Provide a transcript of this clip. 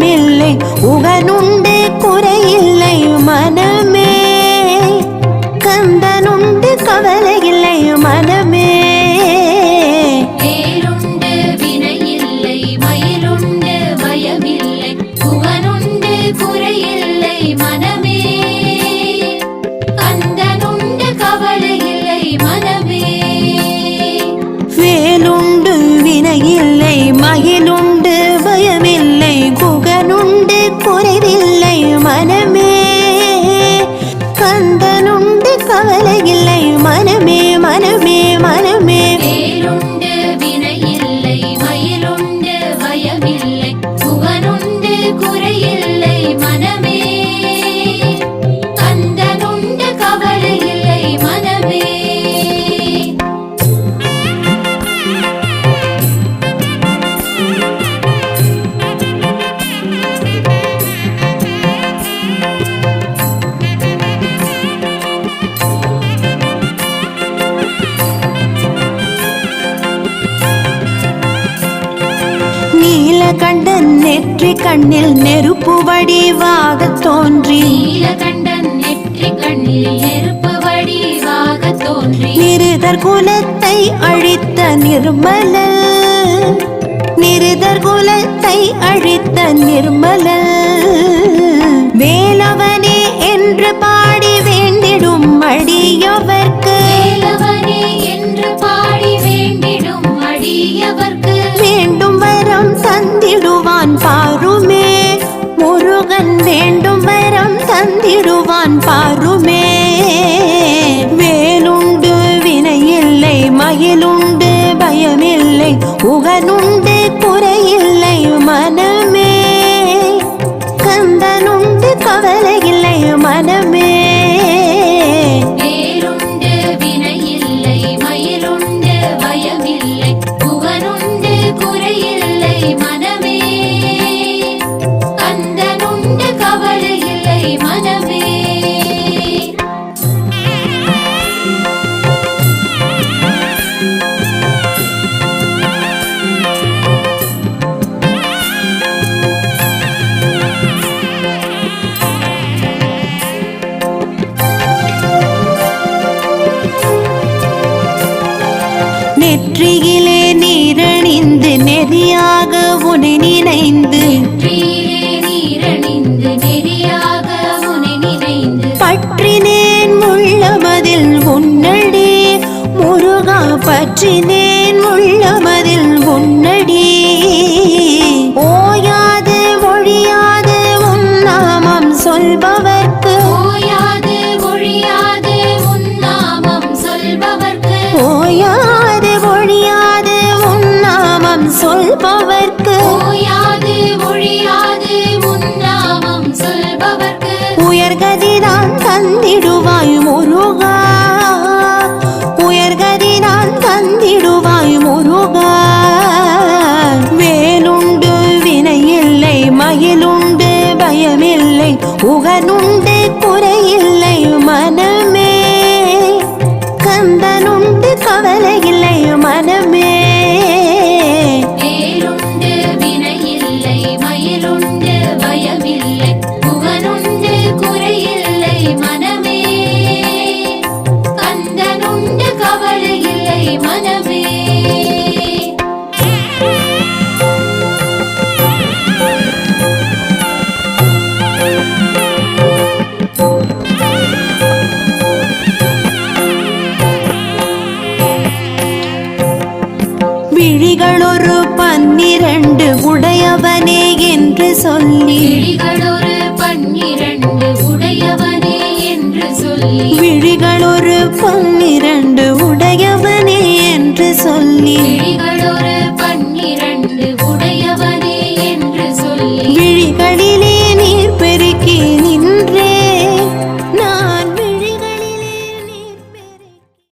மயிலுண்டு நெற்றி கண்ணில் நெருப்பு வடிவாக தோன்றி. நிருதர் குலத்தை அழித்த நிர்மல நிருதர் குலத்தை அழித்த நிர்மல வேலவனே என்று பாடி வேண்டிடும் அடியவர்க்கு. என்று பாடி வேண்டிடும் அடியவர்க்கு. வேண்டும் வரம் பாருமே முருகன் வேண்டும் வரம் தந்திடுவான் பாருமே. வேலுண்டு வினையில்லை மயிலுண்டு பயமில்லை உகனு நெற்றியிலே நீரணிந்து நெறியாக உனை நினைந்து குறையில்லை மனமே. கந்தனுண்டு கவலை இல்லை மனமே. வேலுண்டு வினையில்லை மயிலுண்டு பயமில்லை புகனுண்டு குறையில்லை மனமே. கந்தனுண்டு கவலை இல்லை மனமே. விழிகளொரு பன்னிரண்டு உடையவனே என்று சொல்லி விழிகளொரு பன்னிரண்டு உடையவனே என்று சொல்லி விழிகளொரு பன்னிரண்டு உடையவனே என்று சொல்லி விழி